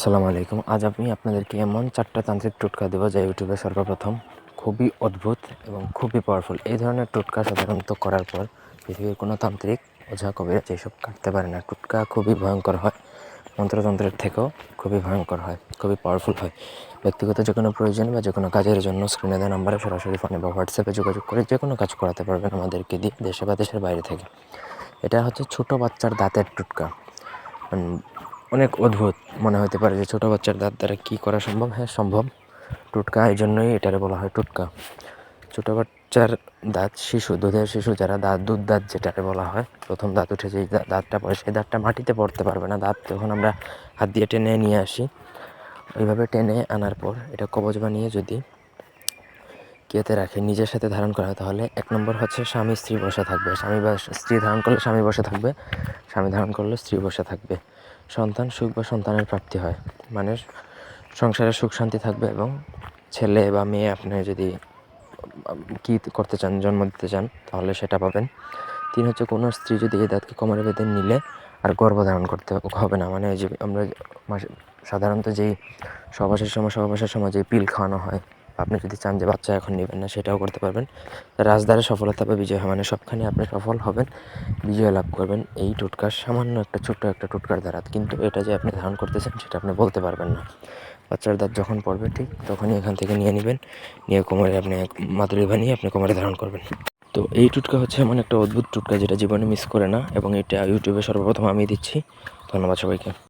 আসসালামু আলাইকুম। আজ আমি আপনাদেরকে এমন চারটা তান্ত্রিক টোটকা দেবো যা ইউটিউবে সর্বপ্রথম খুবই অদ্ভুত এবং খুবই পাওয়ারফুল এই ধরনের টোটকা সাধারণত করার পর পৃথিবীর কোনো তান্ত্রিক ওঝা কবিরাজ এইসব কাটতে পারে না, টোটকা খুবই ভয়ঙ্কর হয়। মন্ত্রতন্ত্রের থেকেও খুবই ভয়ঙ্কর হয়, খুবই পাওয়ারফুল হয়। ব্যক্তিগত যে কোনো প্রয়োজন বা যে কোনো কাজের জন্য স্ক্রিনে দেওয়া নাম্বারে সরাসরি ফোনে বা হোয়াটসঅ্যাপে যোগাযোগ করে যে কোনো কাজ করাতে পারবেন আমাদেরকে দিয়ে দেশে বা দেশের বাইরে থেকে। এটা হচ্ছে ছোটো বাচ্চার দাঁতের টোটকা। অনেক অদ্ভুত মনে হতে পারে যে ছোটো বাচ্চার দাঁত দ্বারা কী করা সম্ভব? হ্যাঁ সম্ভব। টোটকা, এই জন্যই এটারে বলা হয় টোটকা। ছোটো বাচ্চার দাঁত শিশু, দুধের শিশু যারা দাঁত, দুধ দাঁত যেটাকে বলা হয়, প্রথম দাঁত উঠে যেই দাঁতটা পড়ে, সেই দাঁতটা মাটিতে পড়তে পারবে না। দাঁত যখন আমরা হাত দিয়ে টেনে নিয়ে আসি, ওইভাবে টেনে আনার পর এটা কবজ বানিয়ে যদি কেতে রাখে, নিজের সাথে ধারণ করা তাহলে এক নম্বর হচ্ছে স্বামী স্ত্রী বসে থাকবে। স্বামী বা স্ত্রী ধারণ করলে স্বামী বসে থাকবে, স্বামী ধারণ করলে স্ত্রী বসে থাকবে। সন্তান সুখ বা সন্তানের প্রাপ্তি হয়। মানে সংসারে সুখ, শান্তি থাকবে এবং ছেলে বা মেয়ে আপনি যদি কী করতে চান, জন্ম দিতে চান, তাহলে সেটা পাবেন। তিন হচ্ছে কোনো স্ত্রী যদি এই দাঁতকে কোমরে বেঁধে নিলে আর গর্ভধারণ করতে হবে না। মানে যে আমরা সাধারণত যেই সহবাসের সময় সহবাসের সময় যে পিল খাওয়ানো হয় আপনি যদি চান যে বাচ্চা এখন নেবেন না, সেটাও করতে পারবেন। রাজদারে সফলতা বা বিজয় মানে সবখানে আপনি সফল হবেন, বিজয় লাভ করবেন। এই টোটকার সামান্য একটা ছোট্ট একটা টোটকার দ্বারা, কিন্তু এটা যে আপনি ধারণ করতেছেন, সেটা আপনি বলতে পারবেন না। বাচ্চার দাঁত যখন পড়বে, ঠিক তখনই এখান থেকে নিয়ে নেবেন, নিয়ে কোমরে আপনি মাদুরি বানিয়ে আপনি কোমরে ধারণ করবেন। তো এই টুটকা হচ্ছে এমন একটা অদ্ভুত টুটকা যেটা জীবনে মিস করে না, এবং এটা ইউটিউবে সর্বপ্রথম আমি দিচ্ছি। ধন্যবাদ সবাইকে।